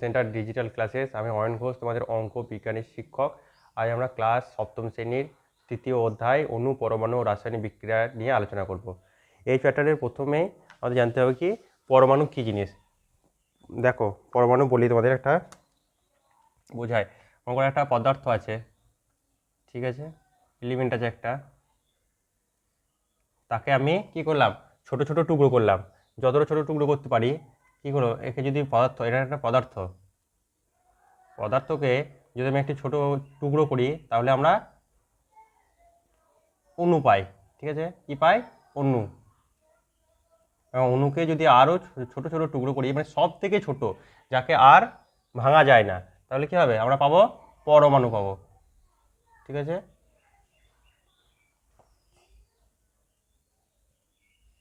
Centre digital classes আমি অয়ন ঘোষ, তোমাদের অঙ্ক বিজ্ঞানের শিক্ষক। আজ আমরা ক্লাস সপ্তম শ্রেণির তৃতীয় অধ্যায় অণু পরমাণু রাসায়নিক বিক্রিয়া নিয়ে আলোচনা করব। এই চ্যাপ্টারের প্রথমেই আমাদের জানতে হবে কি, পরমাণু কী জিনিস? দেখো, পরমাণু বলি তোমাদের একটা, বোঝায়। মনে একটা পদার্থ আছে, ঠিক আছে? এলিমেন্ট আছে একটা। তাকে আমি কি করলাম? ছোট ছোট টুকরো করলাম। যতটা ছোট টুকরো করতে পারি কি করো একে যদি পদার্থ, এটা একটা পদার্থ। পদার্থকে যদি আমি একটি ছোট টুকরো করি, তাহলে আমরা অণু পাই, ঠিক আছে? কি পাই? অণু। এবং অণুকে যদি আরও ছোট ছোট টুকরো করি মানে সব থেকে ছোট, যাকে আর ভাঙা যায় না, তাহলে কী হবে? আমরা পাবো পরমাণু পাবো, ঠিক আছে?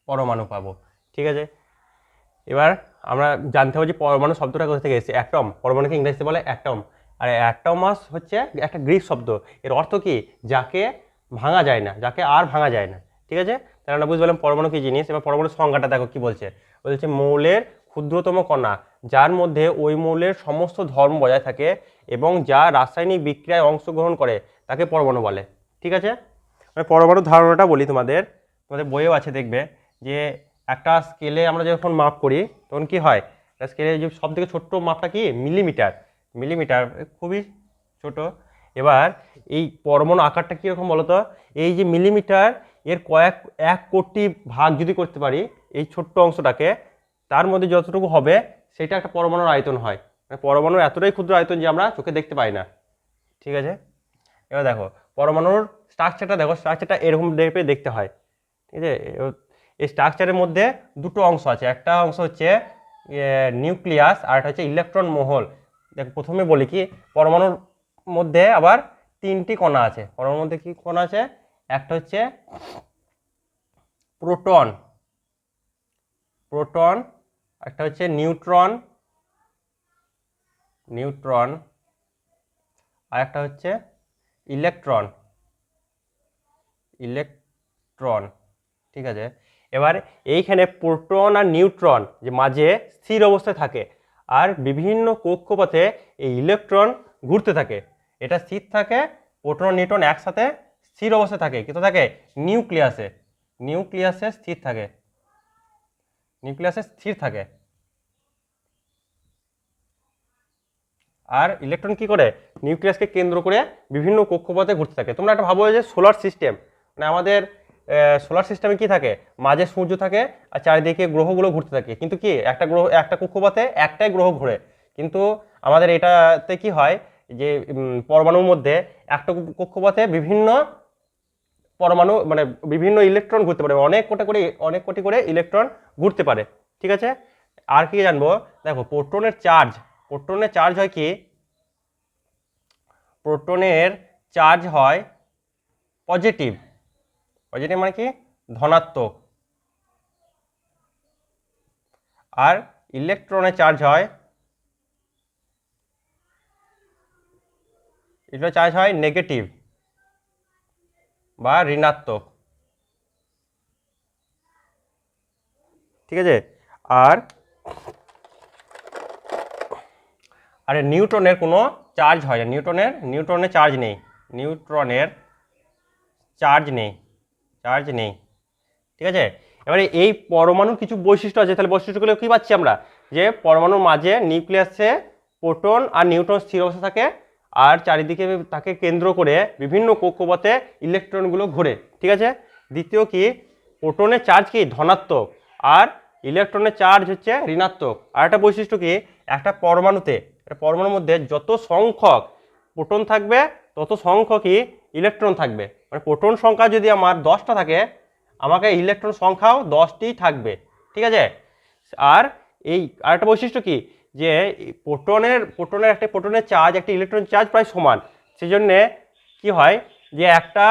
পরমাণু পাবো, ঠিক আছে? এবার আমরা জানতে হবে যে পরমাণু শব্দটা কোথা থেকে এসেছে? অ্যাটম। পরমাণুকে ইংরেজিতে বলে অ্যাটম। আর অ্যাটমাস হচ্ছে একটা গ্রিক শব্দ। এর অর্থ কি? যাকে ভাঙা যায় না, যাকে আর ভাঙা যায় না। ঠিক আছে? তাহলে আমরা বুঝতে পারলাম পরমাণু কি জিনিস এবার পরমাণুর সংজ্ঞাটা দেখো কি বলছে। বলছে মৌলের ক্ষুদ্রতম কণা, যার মধ্যে ওই মৌলের সমস্ত ধর্ম বজায় থাকে এবং যা রাসায়নিক বিক্রিয়ায় অংশগ্রহণ করে, তাকে পরমাণু বলে। ঠিক আছে? মানে পরমাণুর ধারণাটা বলি তোমাদের। তোমাদের বইয়েও আছে দেখবে যে একটা স্কেলে আমরা যখন মাপ করি, তখন কি হয়? একটা স্কেলে যে সব থেকে ছোট্ট মাপটা কি? মিলিমিটার মিলিমিটার খুবই ছোট। এবার এই পরমাণু আকারটা কীরকম বলো তো এই যে মিলিমিটার এর কয়েক, এক কোটি ভাগ যদি করতে পারি, এই ছোট্ট অংশটাকে, তার মধ্যে যতটুকু হবে, সেটা একটা পরমাণুর আয়তন হয়। মানে পরমাণুর এতটাই ক্ষুদ্র আয়তন যে আমরা চোখে দেখতে পাই না। ঠিক আছে? এবার দেখো, পরমাণুর স্ট্রাকচারটা দেখো স্ট্রাকচারটা এরকম দেখবে দেখতে হয়। ঠিক আছে? এই স্ট্রাকচারের মধ্যে দুটো অংশ আছে। একটা অংশ হচ্ছে নিউক্লিয়াস আর একটা হচ্ছে ইলেকট্রন মহল দেখো, প্রথমে বলি কি, পরমাণুর মধ্যে আবার তিনটি কণা আছে। পরমাণুর মধ্যে কি কণা আছে? একটা হচ্ছে প্রোটন প্রোটন একটা হচ্ছে নিউট্রন নিউট্রন আর একটা হচ্ছে ইলেকট্রন ইলেকট্রন ঠিক আছে? এবার এইখানে প্রোটন আর নিউট্রন যে মাঝে স্থির অবস্থায় থাকে আর বিভিন্ন কক্ষপথে এই ইলেকট্রন ঘুরতে থাকে। এটা স্থির থাকে, প্রোটন নিউট্রন একসাথে স্থির অবস্থায় থাকে। কিন্তু থাকে? নিউক্লিয়াসে। নিউক্লিয়াসে স্থির থাকে। নিউক্লিয়াসে স্থির থাকে। আর ইলেকট্রন কি করে? নিউক্লিয়াসকে কেন্দ্র করে বিভিন্ন কক্ষপথে ঘুরতে থাকে। তোমরা একটা ভাবো যে সোলার সিস্টেম। মানে আমাদের সোলার সিস্টেমে কি থাকে? মাঝে সূর্য থাকে আর চারিদিকে গ্রহগুলো ঘুরতে থাকে। কিন্তু কি, একটা গ্রহ, একটা কক্ষপথে একটাই গ্রহ ঘুরে। কিন্তু আমাদের এটাতে কি হয় যে পরমাণুর মধ্যে একটা কক্ষপথে বিভিন্ন পরমাণু মানে বিভিন্ন ইলেকট্রন ঘুরতে পারে। অনেক কোটি করে অনেক কোটি করে ইলেকট্রন ঘুরতে পারে। ঠিক আছে? আর কি জানব? দেখো প্রোটনের চার্জ প্রোটনের চার্জ হয় কি? প্রোটনের চার্জ হয় পজিটিভ পজিটিভ মানে কি? ধনাত্মক। আর ইলেকট্রনের চার্জ হয়, এগুলো চার্জ হয় নেগেটিভ বা ঋণাত্মক। ঠিক আছে? আর, আরে নিউটনের কোনো চার্জ হয় না। নিউটনের নিউটনের চার্জ নেই। নিউট্রনের চার্জ নেই। চার্জ নেই। ঠিক আছে? এবারে এই পরমাণুর কিছু বৈশিষ্ট্য আছে। তাহলে বৈশিষ্ট্যগুলো কী পাচ্ছি আমরা? যে পরমাণুর মাঝে নিউক্লিয়াসে প্রোটন আর নিউট্রন স্থির অবস্থা থাকে আর চারিদিকে তাকে কেন্দ্র করে বিভিন্ন কক্ষপথে ইলেকট্রনগুলো ঘোরে। ঠিক আছে? দ্বিতীয় কি? প্রোটনের চার্জ কি? ধনাত্মক। আর ইলেকট্রনের চার্জ হচ্ছে ঋণাত্মক। আর একটা বৈশিষ্ট্য কি? একটা পরমাণুতে, একটা পরমাণুর মধ্যে যত সংখ্যক প্রোটন থাকবে, তত সংখ্যকই ইলেকট্রন থাকবে। মানে প্রোটন সংখ্যা যদি আমার দশটা থাকে, আমাকে ইলেকট্রন সংখ্যাও দশটি থাকবে, ঠিক আছে? আর এই আরেকটা বৈশিষ্ট্য কি? যে প্রোটনের প্রোটনের একটা, প্রোটনের চার্জ, একটা ইলেকট্রন চার্জ প্রায় সমান। সেই জন্যে কি হয়? যে একটা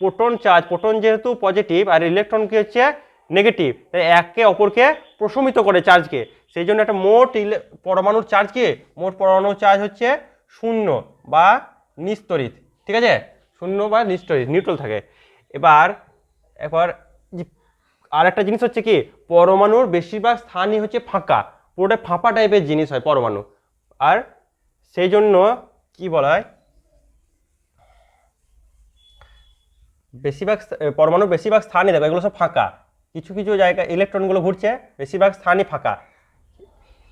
প্রোটন চার্জ, প্রোটন যেহেতু পজিটিভ আর ইলেকট্রন কি হচ্ছে? নেগেটিভ তাই একে অপরকে প্রশমিত করে চার্জকে। সেই জন্য একটা মোট ইলে, পরমাণুর চার্জ কি? মোট পরমাণুর চার্জ হচ্ছে শূন্য বা নিস্তরিত, ঠিক আছে? শূন্য বা নিস্তরিত নিউট্রাল থাকে। এবার এবার আর একটা জিনিস হচ্ছে কি, পরমাণুর বেশিরভাগ স্থানই হচ্ছে ফাঁকা। পুরোটা ফাঁপা টাইপের জিনিস হয় পরমাণু। আর সেই জন্য কি বলা হয়? বেশিরভাগ পরমাণুর বেশিরভাগ স্থানই দেখো, এগুলো সব ফাঁকা। কিছু কিছু জায়গায় ইলেকট্রনগুলো ঘুরছে, বেশিরভাগ স্থানই ফাঁকা।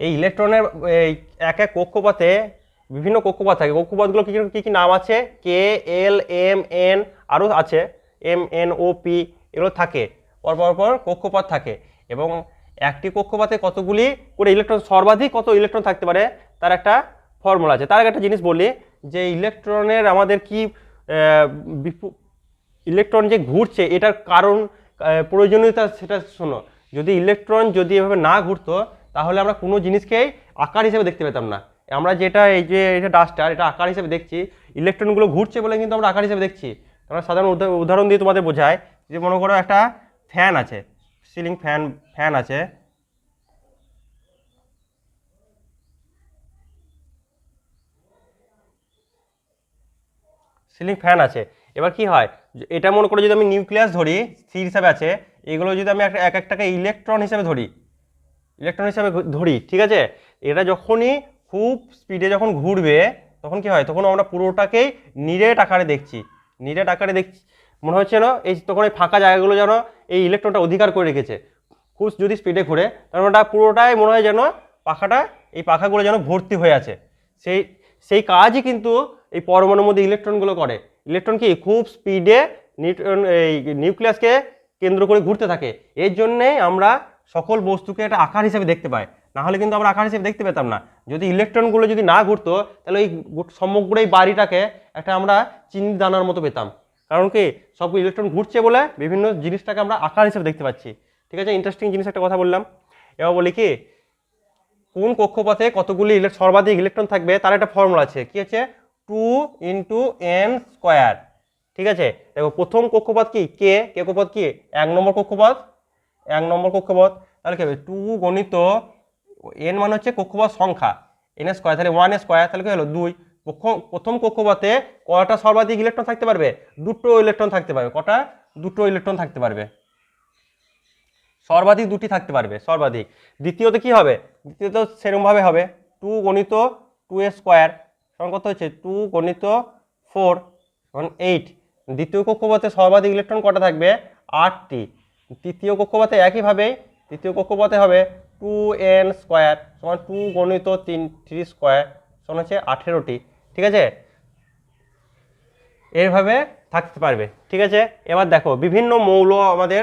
এই ইলেকট্রনের, এই এক এক কক্ষপথে বিভিন্ন কক্ষপথ থাকে। কক্ষপথগুলো কী কী কী নাম আছে? কে এল এম এন আরও আছে। এম এন ও পি এগুলো থাকে। পর পর কক্ষপথ থাকে। এবং একটি কক্ষপথে কতগুলি করে ইলেকট্রন, সর্বাধিক কত ইলেকট্রন থাকতে পারে তার একটা ফর্মুলা আছে। তার একটা জিনিস বলি যে ইলেকট্রনের আমাদের কি ইলেকট্রন যে ঘুরছে এটার কারণ প্রয়োজনীয়তা সেটা শোনো। যদি ইলেকট্রন যদি এভাবে না ঘুরতো তাহলে আমরা কোনো জিনিসকেই আকার হিসেবে দেখতে পেতাম না। আমরা যেটা এই যে এটা ডাস্টার এটা আকার হিসেবে দেখছি ইলেকট্রনগুলো ঘুরছে বলে কিন্তু আমরা আকার হিসেবে দেখছি। আমরা সাধারণ উদা- উদাহরণ দিয়ে তোমাদের বোঝাই যে মনে করো একটা ফ্যান আছে সিলিং ফ্যান ফ্যান আছে। সিলিং ফ্যান আছে। এবার কি হয়? এটা মনে করে যদি আমি নিউক্লিয়াস ধরি, স্থির হিসাবে আছে, এগুলো যদি আমি একটা এক একটাকে ইলেকট্রন হিসাবে ধরি ইলেকট্রন হিসাবে ধরি, ঠিক আছে? এটা যখনই খুব স্পিডে যখন ঘুরবে, তখন কি হয়? তখন আমরা পুরোটাকেই নিরেট আকারে দেখছি। নিরেট আকারে দেখছি, মনে হচ্ছে না এই তখন এই ফাঁকা জায়গাগুলো যেন এই ইলেকট্রনটা অধিকার করে রেখেছে। খুব যদি স্পিডে ঘুরে তখন ওটা পুরোটাই মনে হয় যেন পাখাটা, এই পাখাগুলো যেন ভর্তি হয়ে আছে। সেই সেই কাজই কিন্তু এই পরমাণুর মধ্যে ইলেকট্রনগুলো করে। ইলেকট্রন কি? খুব স্পিডে নিউট্রন এই নিউক্লিয়াসকে কেন্দ্র করে ঘুরতে থাকে। এর জন্যেই আমরা সকল বস্তুকে একটা আকার হিসেবে দেখতে পাই। না হলে কিন্তু আমরা আকার হিসেবে দেখতে পেতাম না। যদি ইলেকট্রনগুলো যদি না ঘুরতো, তাহলে গো- সমগ্র এই বাড়িটাকে একটা আমরা চিনি দানার মতো পেতাম। কারণ কি, সব ইলেকট্রন ঘুরছে বলে বিভিন্ন জিনিসটাকে আমরা আকার হিসেবে দেখতে পাচ্ছি। ঠিক আছে? ইন্টারেস্টিং জিনিস একটা কথা বললাম। এবার বলি কি, কোন কক্ষপথে কতগুলি সর্বাধিক ইলেকট্রন থাকবে, তার একটা ফর্মুলা আছে। কি আছে? টু ইন্টু এন স্কোয়ার ঠিক আছে? দেখো, প্রথম কক্ষপথ কি? কে? কে কক্ষপথ কি? এক নম্বর কক্ষপথ। এক নম্বর কক্ষপথ। তাহলে কি হবে? টু গণিত এন মানে হচ্ছে কক্ষপথ সংখ্যা। এন স্কোয়ার তাহলে ওয়ান স্কোয়ার তাহলে হলো? দুই। প্রথম কক্ষপথে কটা সর্বাধিক ইলেকট্রন থাকতে পারবে? দুটো ইলেকট্রন থাকতে পারবে। কটা? দুটো ইলেকট্রন থাকতে পারবে। সর্বাধিক দুটি থাকতে পারবে, সর্বাধিক। দ্বিতীয়তে কি হবে? দ্বিতীয়ত সেরকমভাবে হবে। টু গণিত টু স্কোয়ার সমান কত হচ্ছে? টু গণিত ফোর সমান এইট দ্বিতীয় কক্ষপথে সর্বাধিক ইলেকট্রন কটা থাকবে? আটটি। তৃতীয় কক্ষপথে একইভাবেই তৃতীয় কক্ষপথে হবে টু এন স্কোয়ার সমান টু গণিত তিন থ্রি স্কোয়ার সমান হচ্ছে আঠেরোটি, ঠিক আছে? এরভাবে থাকতে পারবে, ঠিক আছে? এবার দেখো, বিভিন্ন মৌল আমাদের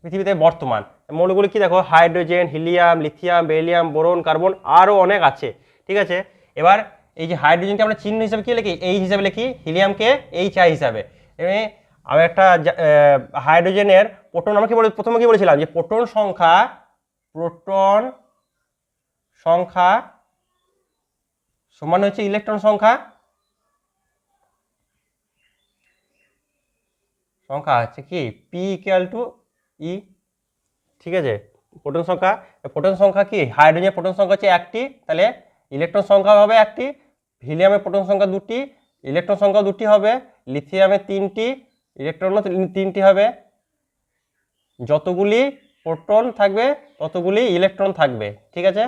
পৃথিবীতে বর্তমান। মৌলগুলো কি দেখো? Hydrogen, helium, lithium beryllium boron, carbon, আরও অনেক আছে, ঠিক আছে? এবার এই যে হাইড্রোজেনকে আমরা চিহ্ন হিসাবে কি লিখি? এই হিসাবে লিখি, হিলিয়ামকে এইচ আই হিসাবে। এবারে আমি একটা হাইড্রোজেনের প্রোটন আমরা কি বলে, প্রথমে কি বলেছিলাম? যে প্রোটন সংখ্যা প্রোটন সংখ্যা সমান হচ্ছে ইলেকট্রন সংখ্যা। সংখ্যা আছে কি? পি ইকুয়াল টু ই ঠিক আছে? প্রোটন সংখ্যা প্রোটন সংখ্যা কি? হাইড্রোজেনের প্রোটন সংখ্যা হচ্ছে একটি, তাহলে ইলেকট্রন সংখ্যা হবে একটি, হিলিয়ামের প্রোটন সংখ্যা দুটি, ইলেকট্রন সংখ্যা দুটি হবে, লিথিয়ামের তিনটি, ইলেকট্রনও তিনটি হবে। যতগুলি প্রোটন থাকবে, ততগুলি ইলেকট্রন থাকবে, ঠিক আছে?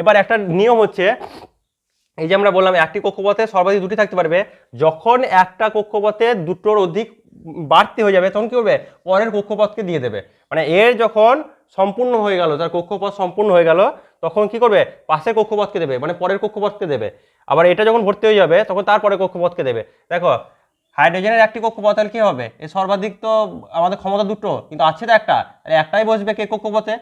এবার একটা নিয়ম হচ্ছে, এই যে আমরা বললাম একটি কক্ষপথে সর্বাধিক দুটি থাকতে পারবে, যখন একটা কক্ষপথে দুটোর অধিক বাড়তি হয়ে যাবে, তখন কি করবে? পরের কক্ষপথকে দিয়ে দেবে। মানে এর যখন সম্পূর্ণ হয়ে গেল, তার কক্ষপথ সম্পূর্ণ হয়ে গেল তখন কি করবে? পাশের কক্ষপথকে দেবে মানে পরের কক্ষপথকে দেবে। আবার এটা যখন ভর্তি হয়ে যাবে, তখন তারপরে কক্ষপথকে দেবে। দেখো, হাইড্রোজেনের একটি কক্ষপথ তাহলে কি হবে? এ সর্বাধিক তো আমাদের ক্ষমতা দুটো, কিন্তু আছে তো একটা। একটাই বসবে কে কক্ষপথে?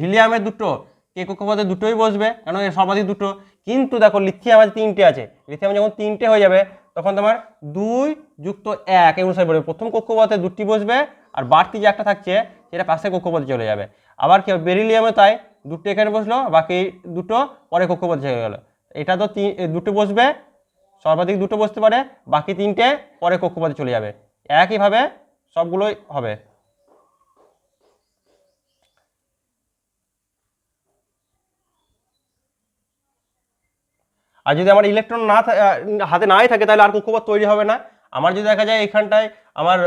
হিলিয়ামের দুটো। কে কক্ষপথে দুটোই বসবে? কেন এর সর্বাধিক দুটো? কিন্তু দেখো লিথিয়াম আছে তিনটে আছে। লিথিয়াম যখন তিনটে হয়ে যাবে, তখন তোমার দুই যুক্ত এক এই অনুসারে বলবে প্রথম কক্ষপথে দুটি বসবে, আর বাড়তি যে একটা থাকছে, সেটা পাশে কক্ষপথে চলে যাবে। আবার কি বেরিলিয়ামে তাই। দুটো এখানে বসল, বাকি দুটো পরে কক্ষপথ চলে গেলো। এটা তো তিন দুটো বসবে, সর্বাধিক দুটো বসতে পারে, বাকি তিনটে পরে কক্ষপথে চলে যাবে। একইভাবে সবগুলোই হবে। আর যদি আমার ইলেকট্রন না হাতে নাই থাকে, তাহলে আর কক্ষপথ তৈরি হবে না। আমার যদি দেখা যায় এখানটায় আমার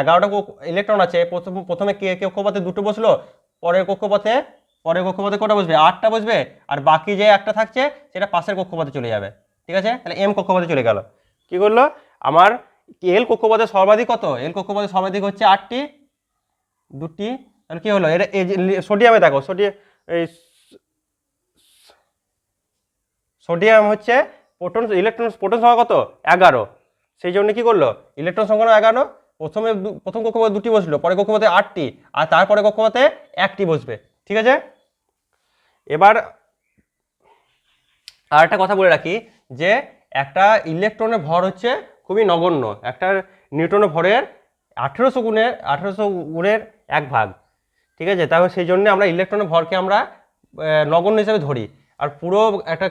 এগারোটা ইলেকট্রন আছে, প্রথম, প্রথমে কে, কক্ষপথে দুটো বসল, পরের কক্ষপথে পরের কক্ষপথে কটা বসবে? আটটা বসবে। আর বাকি যে একটা থাকছে, সেটা পাশের কক্ষপথে চলে যাবে। ঠিক আছে? তাহলে এম কক্ষপথে চলে গেল। কি করল? আমার এল কক্ষপথে সর্বাধিক কত? এল কক্ষপথে সর্বাধিক হচ্ছে আটটি। দুটি। তাহলে কি হলো? এটা সোডিয়ামে দেখো সোডিয়াম এই সোডিয়াম হচ্ছে প্রোটন, ইলেকট্রন প্রোটন সংখ্যা কত? এগারো। সেই জন্য কি করল? ইলেকট্রন সংখ্যা এগারো। প্রথমে প্রথম কক্ষপথে দুটি বসল পরে কক্ষপথে আটটি। আর তারপরে কক্ষপথে একটি বসবে। ঠিক আছে? এবার আর একটা কথা বলে রাখি যে একটা ইলেকট্রনের ভর হচ্ছে খুবই নগণ্য। একটা নিউটনের ভরের আঠেরোশো গুণের আঠেরোশো গুণের এক ভাগ। ঠিক আছে? তাহলে সেই জন্য আমরা ইলেকট্রনের ভরকে আমরা নগণ্য হিসাবে ধরি। আর পুরো একটা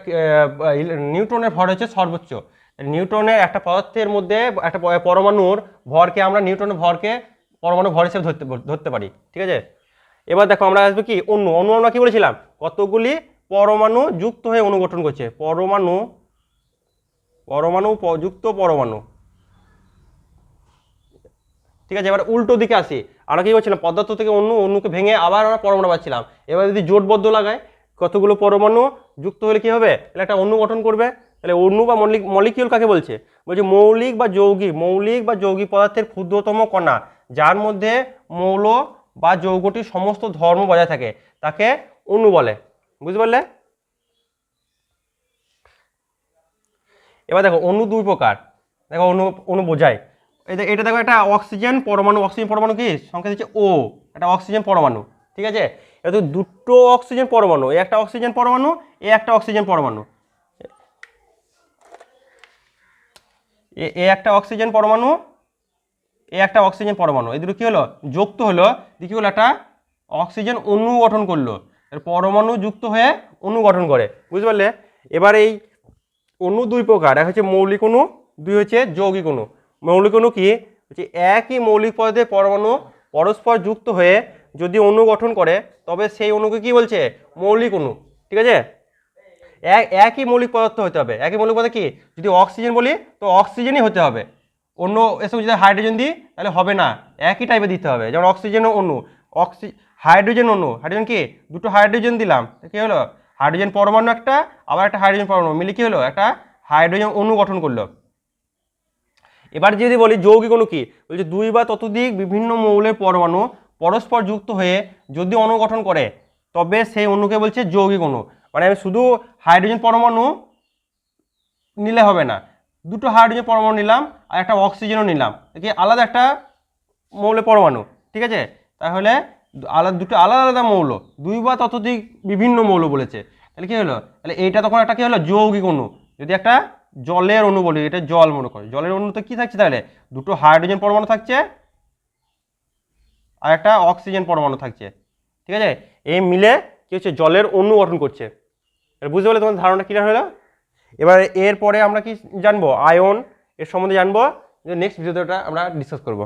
নিউটনের ভর হচ্ছে সর্বোচ্চ। নিউটনের একটা পদার্থের মধ্যে একটা পরমাণুর ভরকে আমরা নিউটনের ভরকে পরমাণু ভর হিসেবে ধরতে ধরতে পারি। ঠিক আছে? এবার দেখো আমরা আসব কি, অণু। অণু আমরা কি বলেছিলাম? কতগুলি পরমাণু যুক্ত হয়ে অণু গঠন করছে। পরমাণু পরমাণু যুক্ত পরমাণু। ঠিক আছে, এবার উল্টো দিকে আসি। আমরা কি করছিলাম পদার্থ থেকে অন্য অন্যকে ভেঙে আবার আমরা পরমাণু পাচ্ছিলাম। এবার যদি জোটবদ্ধ লাগায়, কতগুলো পরমাণু যুক্ত হলে কি হবে? তাহলে একটা অণু গঠন করবে। তাহলে অণু বা মৌলিক মলিকিউল কাকে বলছে? বলছে মৌলিক বা যৌগিক, মৌলিক বা যৌগিক পদার্থের ক্ষুদ্রতম কণা, যার মধ্যে মৌল বা যৌগটির সমস্ত ধর্ম বজায় থাকে, তাকে অণু বলে। বুঝতে পারলে? এবার দেখো অণু দুই প্রকার। দেখো অণু অণু বোঝায়। এটা দেখো, একটা অক্সিজেন পরমাণু অক্সিজেন পরমাণু কি? সংখ্যা দিচ্ছে ও, একটা অক্সিজেন পরমাণু। ঠিক আছে? এটা দুটো অক্সিজেন পরমাণু, এ একটা অক্সিজেন পরমাণু, এ একটা অক্সিজেন পরমাণু। এ একটা অক্সিজেন পরমাণু এ একটা অক্সিজেন পরমাণু। এই দুটো কী হলো? যুক্ত হলো। দিয়ে কী হলো একটা অক্সিজেন অণু গঠন করল। এর পরমাণু যুক্ত হয়ে অণু গঠন করে। বুঝতে পারলে? এবার এই অণু দুই প্রকার। এক হচ্ছে মৌলিক অণু, দুই হচ্ছে যৌগিক অণু। মৌলিক অণু কি? হচ্ছে একই মৌলিক পদার্থের পরমাণু পরস্পর যুক্ত হয়ে যদি অণু গঠন করে, তবে সেই অণুকে কি বলছে? মৌলিক অণু। ঠিক আছে? এক, একই মৌলিক পদার্থ হতে হবে। একই মৌলিক পদার্থ কি? যদি অক্সিজেন বলি, তো অক্সিজেনই হতে হবে। অন্য এসব যদি হাইড্রোজেন দিই, তাহলে হবে না। একই টাইপে দিতে হবে। যেমন অক্সিজেন অণু। অক্সি হাইড্রোজেন অণু। হাইড্রোজেন কি? দুটো হাইড্রোজেন দিলাম। কী হলো? হাইড্রোজেন পরমাণু একটা, আবার একটা হাইড্রোজেন পরমাণু। মিলে কী হলো? একটা হাইড্রোজেন অণু গঠন করল। এবার যদি বলি যৌগিক অণু কি? বলছে দুই বা ততোধিক বিভিন্ন মৌলের পরমাণু পরস্পর যুক্ত হয়ে যদি অণু গঠন করে, তবে সেই অণুকে বলছে যৌগিক অণু। মানে আমি শুধু হাইড্রোজেন পরমাণু নিলে হবে না। দুটো হাইড্রোজেন পরমাণু নিলাম আর একটা অক্সিজেনও নিলাম কি আলাদা একটা মৌলের পরমাণু, ঠিক আছে? তাহলে আলাদা, দুটো আলাদা আলাদা মৌল, দুই বা ততোধিক বিভিন্ন মৌল বলেছে। তাহলে কী হলো? তাহলে এইটা তখন একটা কী হলো? যৌগিক অণু। যদি একটা জলের অণু বলি, এটা জল মনে করে। জলের অণুতে কী থাকছে তাহলে? দুটো হাইড্রোজেন পরমাণু থাকছে আর একটা অক্সিজেন পরমাণু থাকছে, ঠিক আছে? এই মিলে কী হচ্ছে? জলের অণু গঠন করছে। বুঝতে পারলে তোমার ধারণা ক্লিয়ার হলো? এবার এরপরে আমরা কি জানব? আয়ন এর সম্বন্ধে জানব। নেক্সট ভিডিওটা আমরা ডিসকাস করব।